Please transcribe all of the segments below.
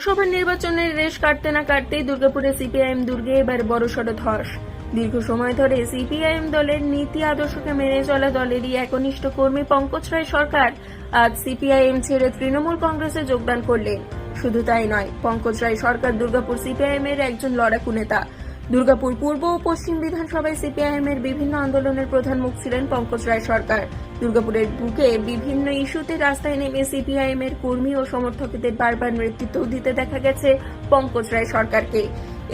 লোকসভা নির্বাচনের রেশ কাটতে না কাটতেই দুর্গাপুরে সিপিআইএম দুর্গে এবার বড়সড় ধস। দীর্ঘ সময় ধরে সিপিআইএম দলের নীতি আদর্শকে মেনে চলা দলেরই একনিষ্ঠ কর্মী পঙ্কজ রায় সরকার আজ সিপিআইএম ছেড়ে তৃণমূল কংগ্রেসে যোগদান করলেন। শুধু তাই নয়, পঙ্কজ রায় সরকার দুর্গাপুর সিপিআইএম এর একজন লড়াকু নেতা। দুর্গাপুর পূর্ব ও পশ্চিম বিধানসভায় সিপিআইএম এর বিভিন্ন আন্দোলনের প্রধান মুখ ছিলেন পঙ্কজ রায় সরকার। দুর্গাপুরের বুকে বিভিন্ন ইস্যুতে রাস্তায় নেমে সিপিআইএম এর কর্মী ও সমর্থকদের বারবার নেতৃত্ব দিতে দেখা গেছে পঙ্কজ রায় সরকারকে।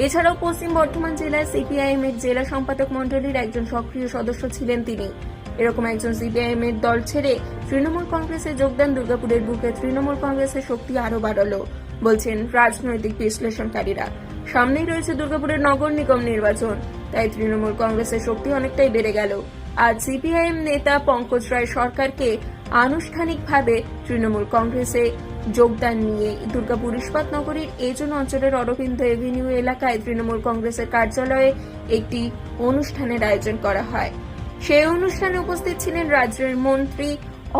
এছাড়াও পশ্চিম বর্ধমান জেলায় সিপিআইএম এর জেলা সম্পাদক মণ্ডলীর একজন সক্রিয় সদস্য ছিলেন তিনি। এরকম একজন সিপিআইএম এর দল ছেড়ে তৃণমূল কংগ্রেসে যোগদান দুর্গাপুরের বুকে তৃণমূল কংগ্রেসের শক্তি আরও বাড়ালো, বলছেন রাজনৈতিক বিশ্লেষণকারীরা। সামনেই রয়েছে দুর্গাপুরের নগর নিগম নির্বাচন। তাই তৃণমূল কংগ্রেসের শক্তি অনেকটাই বেড়ে গেল। আজ সিপিআইএম নেতা পঙ্কজ রায় সরকারকে আনুষ্ঠানিকভাবে তৃণমূল কংগ্রেসে যোগদান নিয়ে দুর্গাপুর ইস্পাত নগরীর এজন অঞ্চলের অরবিন্দ এভিনিউ এলাকায় তৃণমূল কংগ্রেসের কার্যালয়ে একটি অনুষ্ঠানের আয়োজন করা হয়। সেই অনুষ্ঠানে উপস্থিত ছিলেন রাজ্যের মন্ত্রী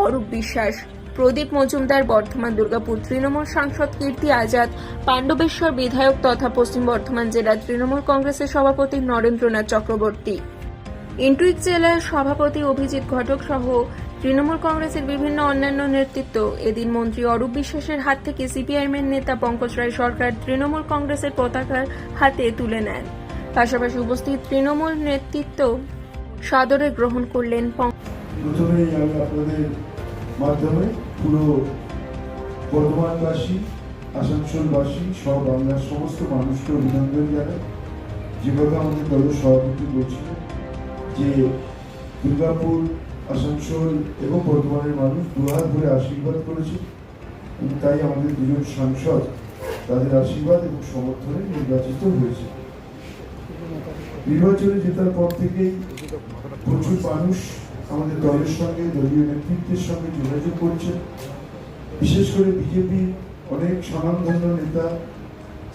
অরূপ বিশ্বাস। প্রদীপ মজুমদার, বর্ধমান দুর্গাপুর তৃণমূল সাংসদ কীর্তি আজাদ, পাণ্ডবেশ্বর বিধায়ক তথা পশ্চিম বর্ধমান জেলার তৃণমূল কংগ্রেসের সভাপতি নরেন্দ্রনাথ চক্রবর্তী। ইন্টুইক জেলার সভাপতি অভিজিৎ ঘটক সহ তৃণমূল কংগ্রেসের বিভিন্ন অন্যান্য নেতৃত্ব। এদিন মন্ত্রী অরূপ বিশ্বাসের হাত থেকে সিপিআইএমের নেতা পঙ্কজ রায় সরকার তৃণমূল কংগ্রেসের পতাকার হাতে তুলে নেন। পাশাপাশি উপস্থিত তৃণমূল নেতৃত্ব সাদরে গ্রহণ করলেন প্রথমেই আমি আপনাদের মাধ্যমে পুরো বর্ধমানবাসী, আসানসোলবাসী, সব বাংলার সমস্ত মানুষকে অভিনন্দন জানাই। যেভাবে আমাদের দলের সভাপতি বলছিলেন যে দুর্গাপুর, আসানসোল এবং বর্ধমানের মানুষ দুহাত ধরে আশীর্বাদ করেছে তাই আমাদের দুজন সাংসদ তাদের আশীর্বাদ এবং সমর্থনে নির্বাচিত হয়েছে। নির্বাচনে জেতার পর থেকেই প্রচুর মানুষ আমাদের দলের সঙ্গে, দলীয় নেতৃত্বের সঙ্গে যোগাযোগ করছে। বিশেষ করে বিজেপি অনেক স্বনামধন্য নেতা,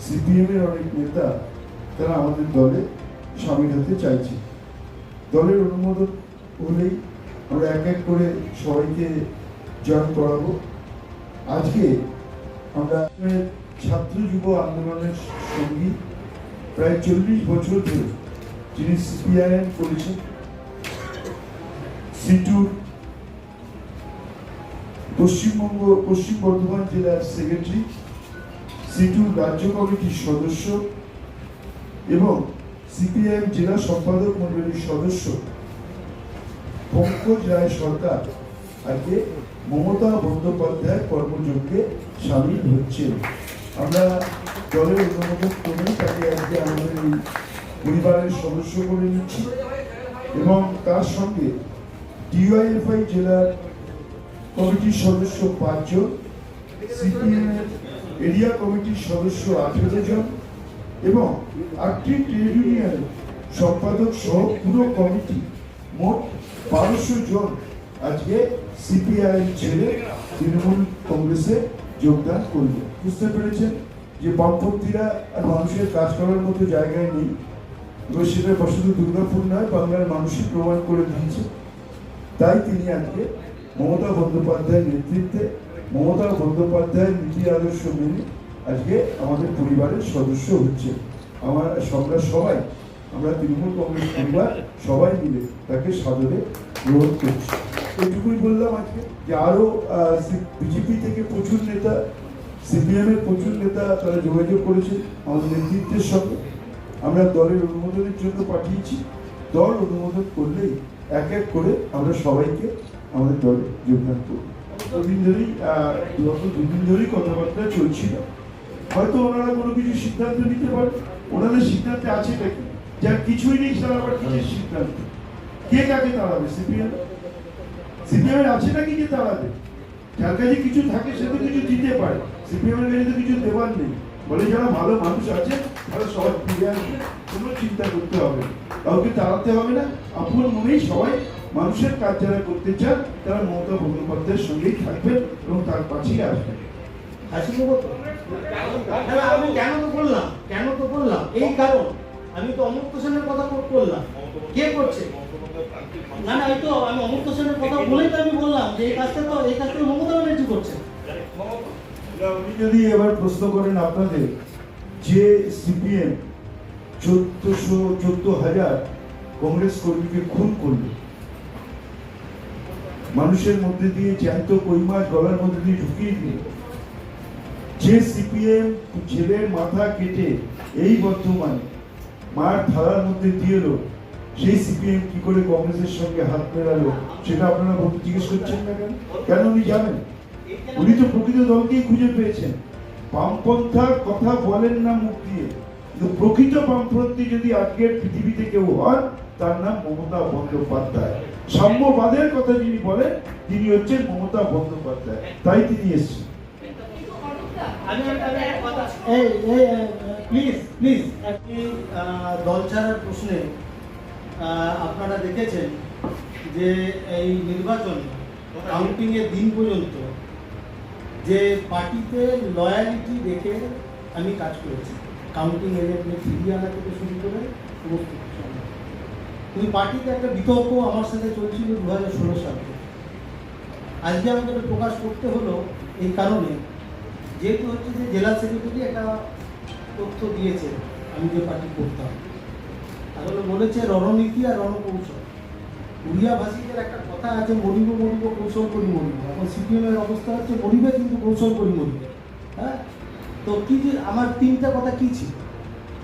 সিপিএম এর অনেক নেতা, তারা আমাদের দলে সামিল হতে চাইছে। দলের অনুমোদন হলেই আমরা এক এক করে সবাইকে জয়েন করাবো। আজকে আমরা ছাত্র যুব আন্দোলনের সঙ্গী। প্রায় চল্লিশ বছর ধরে যিনি সিপিআইএম করেছেন সিটুর পশ্চিমবঙ্গ, পশ্চিম বর্ধমান জেলার সেক্রেটারি সিটুর রাজ্য কমিটির সদস্য এবং সিপিআইএম জেলা সম্পাদক মন্ডলীর সদস্য পঙ্কজ রায় সরকার। আজকে মমতা বন্দ্যোপাধ্যায় কর্মযজ্ঞে সামিল হচ্ছেন। আমরা দলের অনুমোদন করে তাকে আজকে আমাদের পরিবারের সদস্য করে নিচ্ছি এবং তার সঙ্গে ডিওয়াইএফআই জেলার কমিটির সদস্য পাঁচজন, সিপিএম এরিয়া কমিটির সদস্য আঠেরো জন এবং আটটি ট্রেড ইউনিয়ন সম্পাদক সহ পুরো কমিটি মোট বারোশো জন আজকে সিপিআইএম ছেড়ে তৃণমূল কংগ্রেসে যোগদান করবে বুঝতে পেরেছেন যে বামপন্থীরা আর মানুষের কাজ করার মতো জায়গায় নেই, এবার সেটা বসত দুর্গাপুর নয়, বাংলার মানুষই প্রমাণ করে দিয়েছে। তাই তিনি আজকে মমতা বন্দ্যোপাধ্যায়ের নেতৃত্বে মমতা বন্দ্যোপাধ্যায়ের নীতি আদর্শ মেনে আজকে আমাদের পরিবারের সদস্য হচ্ছে আমার আমরা সবাই, আমরা তৃণমূল কংগ্রেস পরিবার সবাই মিলে তাকে সাদরে গ্রহণ করছি। এইটুকুই বললাম আজকে যে আরও বিজেপি থেকে প্রচুর নেতা, সিপিএম এর প্রচুর নেতা তারা যোগাযোগ করেছে আমাদের নেতৃত্বের সঙ্গে। আমরা দলের অনুমোদনের জন্য পাঠিয়েছি। দল অনুমোদন করলেই এক এক করে আমরা সবাইকে আমাদের দলে যোগদান করব। দুদিন ধরেই গত দুদিন ধরেই কথাবার্তা চলছিল। হয়তো ওনারা কোনো কিছু সিদ্ধান্ত নিতে পারে ওনাদের সিদ্ধান্তে আছে নাকি যার কিছুই নেই আবার কিসের সিদ্ধান্ত? কে কাকে তাড়াবে? সিপিএম? সিপিএমের আছে নাকি যে তাড়াবে? যার কাছে কিছু থাকে সে তো কিছু দিতে পারে। সিপিএম এর কাছে তো কিছু দেওয়ার নেই। বলে যারা ভালো মানুষ আছে, তারা সবাই ফিরে আসবে। কোনো চিন্তা করতে হবে। কাউকে তাড়াতে হবে না। আপন মনেই সবাই মানুষের কাজ যারা করতে চান তারা মমতা বন্দ্যোপাধ্যায়ের সঙ্গেই থাকবেন এবং তার পাশেই আসবেন? হ্যাঁ, আমি কেন তো বললাম কেন তো বললাম? এই কারণ আমি তো অমৃত সেনের কথা করলাম কে করছে? না না তো আমি অমৃত সেনের কথা বলেই তো আমি বললাম যে এই কাজটা তো এই কাজটা মমতা ব্যানার্জি করছে। উনি যদি এবার প্রশ্ন করেন আপনাদের যে সিপিএম চোদ্দশো, চোদ্দ হাজার কংগ্রেস কর্মীকে খুন করল। মানুষের মধ্যে দিয়ে জ্যান্ত কই মাছ গলার মধ্যে দিয়ে ঢুকিয়ে দিয়ে যে সিপিএম ছেলের মাথা কেটে এই বর্তমানে মার থালার মধ্যে দিয়ে এলো, সেই সিপিএম কি করে কংগ্রেসের সঙ্গে হাত মেলালো, সেটা আপনারা জিজ্ঞেস করছেন না কেন? কেন উনি জানেন? উনি তো প্রকৃত দলকেই খুঁজে পেয়েছেন। বামপন্থার কথা বলেন না মুখ দিয়ে। কিন্তু প্রকৃত বামপন্থী যদি আজকের পৃথিবীতে কেউ হন তার নাম মমতা বন্দ্যোপাধ্যায়। সাম্যবাদের কথা যিনি বলেন তিনি হচ্ছেন মমতা বন্দ্যোপাধ্যায়। তাই তিনি এসেছেন। দল ছাড়ার প্রশ্নে আপনারা দেখেছেন যে এই নির্বাচন কাউন্টিং এর দিন পর্যন্ত যে পার্টিতে লয়ালিটি দেখে আমি কাজ করেছি। কাউন্টিং এজেন্টে ফিরিয়ে আনা থেকে শুরু করে সমস্ত কিছু। ওই পার্টিতে একটা বিতর্ক আমার সাথে চলছিল দু হাজার ষোলো সাল। আজকে আমাকে প্রকাশ করতে হলো এই কারণে। যেহেতু হচ্ছে যে জেলা সেক্রেটারি একটা তথ্য দিয়েছে, আমি যে পার্টি করতাম। তাহলে বলেছে রণনীতি আর রণকৌশল। উড়িয়া ভাষীদের একটা কথা আছে মরিব মরিব কৌশল করি মরিব এখন সিপিএম এর অবস্থা হচ্ছে মরিবে কিন্তু কৌশল করি মরিবে হ্যাঁ? তো কি যে আমার তিনটা কথা কি ছিল?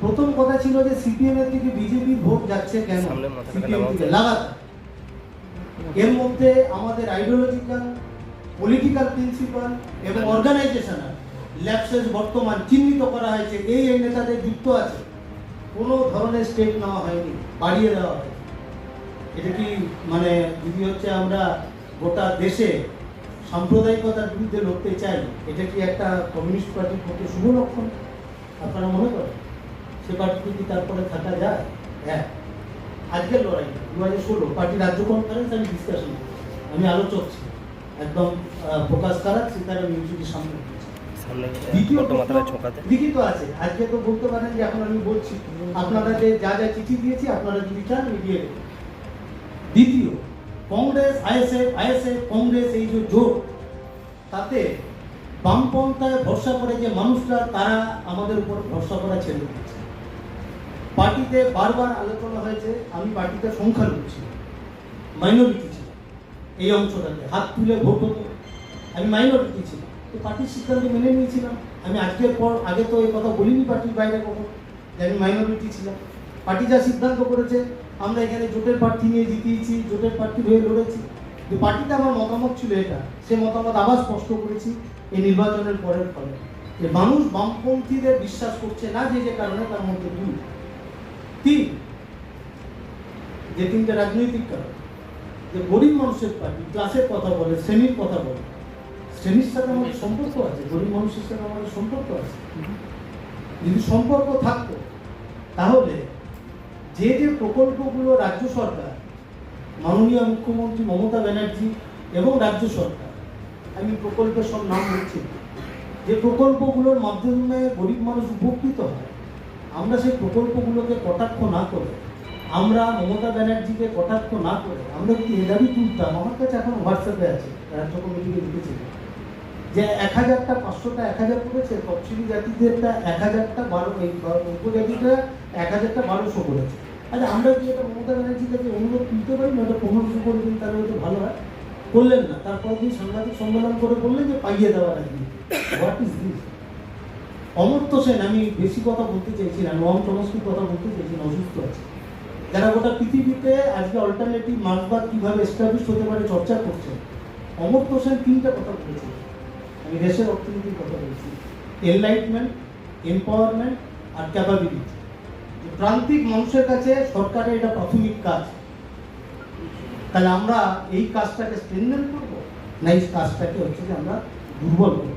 প্রথম কথা ছিল যে সিপিএম এর থেকে বিজেপি ভোট যাচ্ছে কেন? এর মধ্যে আমাদের আইডিওলজিক্যাল পলিটিক্যাল প্রিন্সিপাল এবং অর্গানাইজেশনাল ল্যাপসেস বর্তমান চিহ্নিত করা হয়েছে। এই এই নেতাদের যুক্ত আছে। কোনো ধরনের স্টেপ নেওয়া হয়নি বাড়িয়ে দেওয়া হয়েছে এটা কি মানে যদি হচ্ছে আমরা গোটা দেশে সাম্প্রদায়িকতার বিরুদ্ধে লড়তে চাই এটা কি একটা কমিউনিস্ট পার্টির পক্ষে শুভ লক্ষণ? আপনারা মনে করেন? সে পার্টিতে কি তারপরে থাকা যায় হ্যাঁ। আজকের লড়াই দু হাজার ষোলো পার্টি রাজ্য কনফারেন্স আমি ডিসকাশন আমি আলোচক ছিলাম একদম প্রকাশ কারাত সেখানে মিউজিকের সামনে লিখিত আছে। আজকে তো বলতে পারেন যে এখন আমি বলছি আপনারা যে যা যা চিঠি দিয়েছি আপনারা যদি চান মিডিয়ে দ্বিতীয় কংগ্রেস, আইএসএফ আইএসএফ, কংগ্রেস, এই যে জোট, তাতে বামপন্থায় ভরসা করে যে মানুষরা, তারা আমাদের উপর ভরসা করা ছেড়ে দিয়েছে পার্টিতে বারবার আলোচনা হয়েছে, আমি পার্টিতে সংখ্যালঘু ছিলাম মাইনরিটি ছিল এই অংশটাতে, হাত তুলে ভোট হতো। আমি মাইনরিটি ছিলাম, তো পার্টির সিদ্ধান্ত মেনে নিয়েছিলাম। আমি আজকের পর, আগে তো এই কথা বলিনি পার্টির বাইরে কখনো যে আমি মাইনরিটি ছিলাম। পার্টি যা সিদ্ধান্ত করেছে আমরা এখানে জোটের প্রার্থী নিয়ে জিতিয়েছি, জোটের প্রার্থী হয়ে লড়েছি। কিন্তু পার্টিতে আমার মতামত ছিল এটা, সে মতামত আবার স্পষ্ট করেছি এই নির্বাচনের পরের ফলে। যে মানুষ বামপন্থীদের বিশ্বাস করছে না যে যে কারণে তার মধ্যে দুই তিন, যে তিনটে রাজনৈতিক কারণ, যে গরিব মানুষের পার্টি ক্লাসের কথা বলে, শ্রেণির কথা বলে, শ্রেণির সাথে আমাদের সম্পর্ক আছে, গরিব মানুষের সাথে আমাদের সম্পর্ক আছে। যদি সম্পর্ক থাকতো, তাহলে যে যে প্রকল্পগুলো রাজ্য সরকার, মাননীয় মুখ্যমন্ত্রী মমতা ব্যানার্জি এবং রাজ্য সরকার, আমি প্রকল্পের সব নাম বলছি যে প্রকল্পগুলোর মাধ্যমে গরিব মানুষ উপকৃত হয়, আমরা সেই প্রকল্পগুলোকে কটাক্ষ না করে, আমরা মমতা ব্যানার্জিকে কটাক্ষ না করে, আমরা যদি এ দাবি তুলতাম, আমার কাছে এখন হোয়াটসঅ্যাপে আছে, রাজ্য কমিটিকে লিখেছিল যে এক হাজারটা পাঁচশোটা এক হাজার করেছে, তফসিলি জাতিদেরটা এক হাজারটা বারো উপজাতিটা এক হাজারটা বারোশো করেছে। আচ্ছা আমরা কি এটা মমতা ব্যানার্জির কাছে অনুরোধ তুলতে পারি? না ওটা পনেরোশো করে দিন তাহলে হয়তো ভালো হয়। করলেন না। তারপর দিন সাংবাদিক সম্মেলন করে বললেন যে পাইয়ে দেওয়া রাজনীতি what is this Amartya Sen, আমি বেশি কথা বলতে চাইছি না নম চমস্কির কথা বলতে চাইছি না, অসুস্থ আছে। যারা গোটা পৃথিবীতে আজকে অল্টারনেটিভ মার্কবাদ কীভাবে এস্টাবলিশ হতে পারে চর্চা করছে? অমর্ত্য সেন তিনটা কথা বলেছে আমি দেশের অর্থনীতির কথা বলছি। এনলাইটমেন্ট এম্পাওয়ারমেন্ট আর ক্যাপাবিলিটি প্রান্তিক মানুষের কাছে সরকারের এটা প্রাথমিক কাজ। তাহলে আমরা এই কাজটাকে স্ট্রেনদেন করব? না এই কাজটাকে হচ্ছে যে আমরা দুর্বল করব?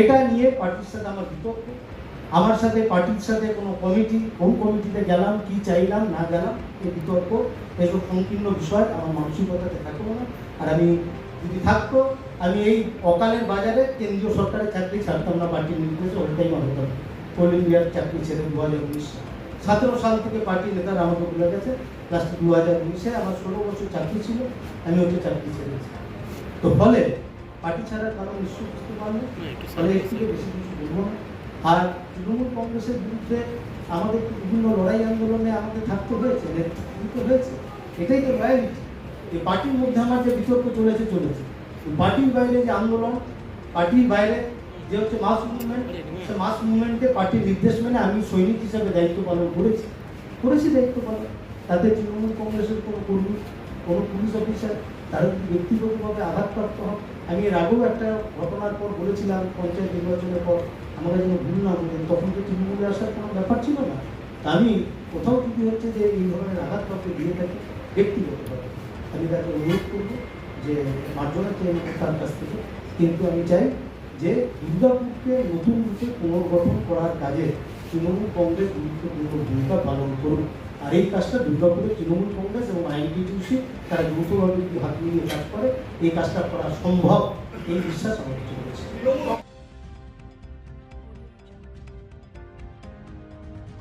এটা নিয়ে পার্টির সাথে আমার বিতর্ক। আমার সাথে পার্টির সাথে কোনো কমিটি কোন কমিটিতে গেলাম কি চাইলাম না গেলাম এই বিতর্ক এসব সংকীর্ণ বিষয় আমার মানসিকতাতে থাকব না। আর আমি যদি থাকতো আমি এই অকালের বাজারে কেন্দ্রীয় সরকারের চাকরি ছাড়তাম না পার্টির নির্দেশে ওটাই মনে হতাম অল ইন্ডিয়ার চাকরি ছেড়ে দু হাজার উনিশ সতেরো সাল থেকে পার্টি নেতারা আমাকে বলে গেছে লাস্ট দু হাজার উনিশে আমার ষোলো বছর চাকরি ছিল, আমি হচ্ছে চাকরি ছেড়েছি। তো ফলে পার্টি ছাড়ার কারণ নিশ্চয় বুঝতে পারলে তাহলে এর থেকে বেশি কিছু বলব না। আর তৃণমূল কংগ্রেসের বিরুদ্ধে আমাদের বিভিন্ন লড়াই আন্দোলনে আমাদের থাকতে হয়েছে, নেতৃত্ব হয়েছে? এটাই তো রয়্যালিটি যে পার্টির মধ্যে আমার যে বিতর্ক চলেছে চলেছে। পার্টির বাইরে যে আন্দোলন, পার্টির বাইরে যে হচ্ছে মাস মুভমেন্ট সে মাস মুভমেন্টে পার্টির নির্দেশ মেনে আমি সৈনিক হিসাবে দায়িত্ব পালন করেছি। করেছি দায়িত্ব পালন। তাতে তৃণমূল কংগ্রেসের কোনো কর্মী, কোনো পুলিশ অফিসার তারা ব্যক্তিগতভাবে আঘাতপ্রাপ্ত হন। আমি এর আগেও একটা ঘটনার পর বলেছিলাম, পঞ্চায়েত নির্বাচনের পর আমাকে যেন ভুল না বলেন তখন তো তৃণমূলে আসার কোনো ব্যাপার ছিল না। আমি কোথাও যদি হচ্ছে যে এই ধরনের আঘাতপ্রাপ্ত দিয়ে থাকি, ব্যক্তিগতভাবে, আমি তাকে অনুরোধ করব যে মার্জনা চেয়ে তার কাছ থেকে। কিন্তু আমি চাই যে দুর্গাপুরকে নতুন রূপে পুনর্গঠন করার কাজে তৃণমূল কংগ্রেস গুরুত্বপূর্ণ ভূমিকা পালন করুন আর এই কাজটা দুর্গাপুরের তৃণমূল কংগ্রেস এবং আইনটিটিউসি তারা দ্রুতভাবে হাত মিলিয়ে কাজ করে। এই কাজটা করা সম্ভব। এই বিশ্বাস আমাদের চলেছে